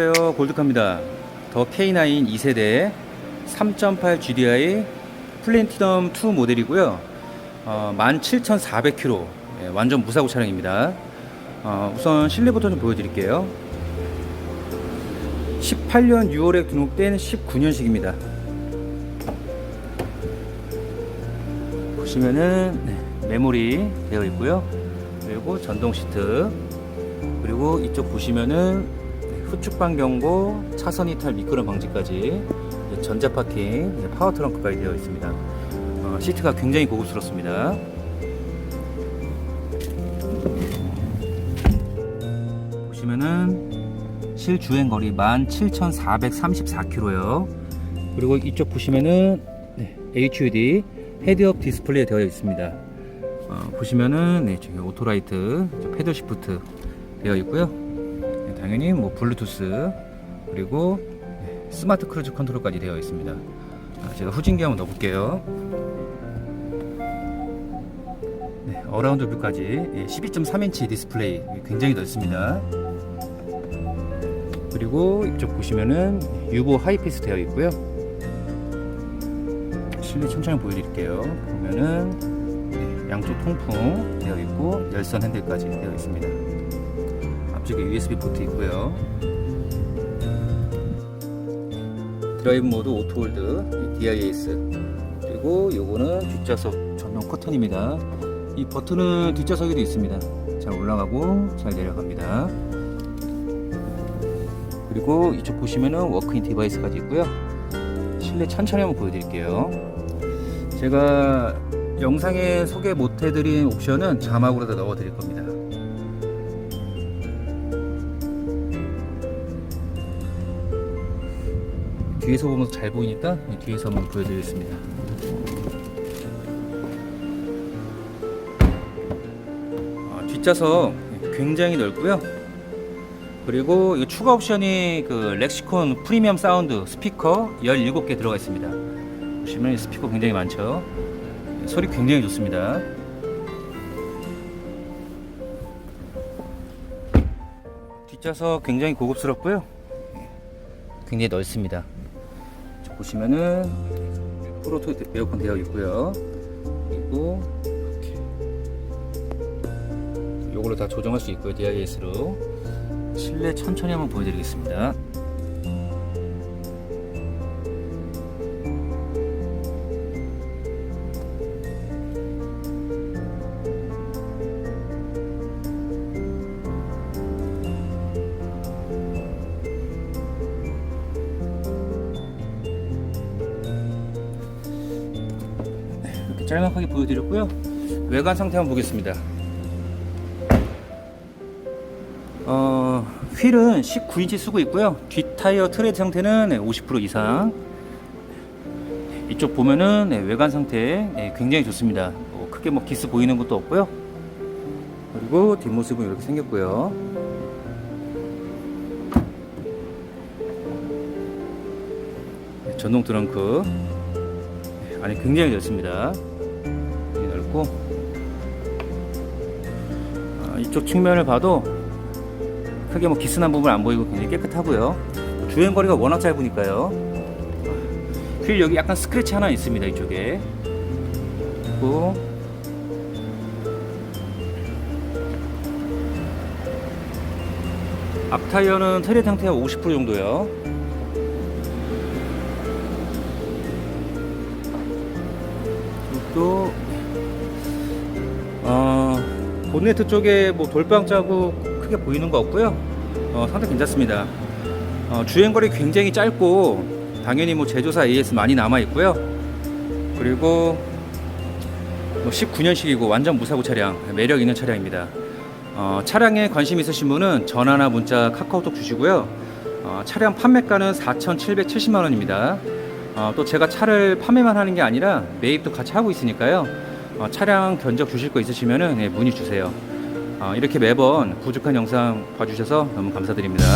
안녕하세요. 골드카입니다. 더 K9 2세대 3.8 GDI 플래티넘 2 모델이고요. 어, 17,400km 예, 완전 무사고 차량입니다. 어, 우선 실내부터 좀 보여드릴게요. 18년 6월에 등록된 19년식입니다. 보시면은 네, 메모리 되어 있고요. 그리고 전동 시트. 그리고 이쪽 보시면은 후측방 경고, 차선 이탈 미끄럼 방지까지 전자 파킹, 파워 트렁크까지 되어 있습니다. 어, 시트가 굉장히 고급스럽습니다. 보시면은 실주행 거리 17,434km요. 그리고 이쪽 보시면은 네, HUD 헤드업 디스플레이 되어 있습니다. 어, 보시면은 네, 저기 오토라이트, 패들 시프트 되어 있고요. 네, 당연히 뭐 블루투스 그리고 네, 스마트 크루즈 컨트롤까지 되어 있습니다. 아, 제가 후진기 한번 넣어볼게요. 네, 어라운드 뷰까지 12.3인치 디스플레이 굉장히 넓습니다. 그리고 이쪽 보시면은 유보 하이패스 되어 있고요. 실내 천천히 보여드릴게요. 보면은 네, 양쪽 통풍 되어 있고 열선 핸들까지 되어 있습니다. 앞쪽에 USB 포트 있고요. 드라이브 모드 오토홀드 DIS 그리고 요거는 뒷좌석 전용 커튼입니다. 이 버튼은 뒷좌석에도 있습니다. 잘 올라가고 잘 내려갑니다. 그리고 이쪽 보시면은 워크인 디바이스까지 있고요. 실내 천천히 한번 보여드릴게요. 제가 영상에 소개 못해드린 옵션은 자막으로 다 넣어드릴 겁니다. 뒤에서 보면서 잘 보이니까 뒤에서 한번 보여드리겠습니다. 아, 뒷좌석 굉장히 넓고요. 그리고 이 추가 옵션이 그 렉시콘 프리미엄 사운드 스피커 17개 들어가 있습니다. 보시면 이 스피커 굉장히 많죠. 소리 굉장히 좋습니다. 뒷좌석 굉장히 고급스럽고요. 굉장히 넓습니다. 저 보시면은 프로토 에어컨 되어 있고요. 그리고 이렇게 요걸로 다 조정할 수 있고요. DIS로 실내 천천히 한번 보여드리겠습니다. 짤막하게 보여드렸고요. 외관 상태 한번 보겠습니다. 어, 휠은 19인치 쓰고 있고요. 뒷 타이어 트레드 상태는 50% 이상. 이쪽 보면은 네, 외관 상태 네, 굉장히 좋습니다. 뭐 크게 뭐 기스 보이는 것도 없고요. 그리고 뒷모습은 이렇게 생겼고요. 네, 전동 트렁크 네, 안에 굉장히 넓습니다. 넓고 아, 이쪽 측면을 봐도 크게 뭐 기스난 부분 안 보이고 굉장히 깨끗하고요. 주행 거리가 워낙 짧으니까요. 휠 여기 약간 스크래치 하나 있습니다 이쪽에. 그리고 앞 타이어는 트레 상태가 50% 정도요. 또 어, 본네트 쪽에 뭐 돌방 자국 크게 보이는 거 없고요. 어, 상태 괜찮습니다. 어, 주행거리 굉장히 짧고 당연히 뭐 제조사 AS 많이 남아 있고요. 그리고 뭐 19년식이고 완전 무사고 차량 매력 있는 차량입니다. 어, 차량에 관심 있으신 분은 전화나 문자 카카오톡 주시고요. 어, 차량 판매가는 4,770만 원입니다. 어, 또 제가 차를 판매만 하는 게 아니라 매입도 같이 하고 있으니까요. 어, 차량 견적 주실 거 있으시면은 네, 문의 주세요. 어, 이렇게 매번 부족한 영상 봐주셔서 너무 감사드립니다.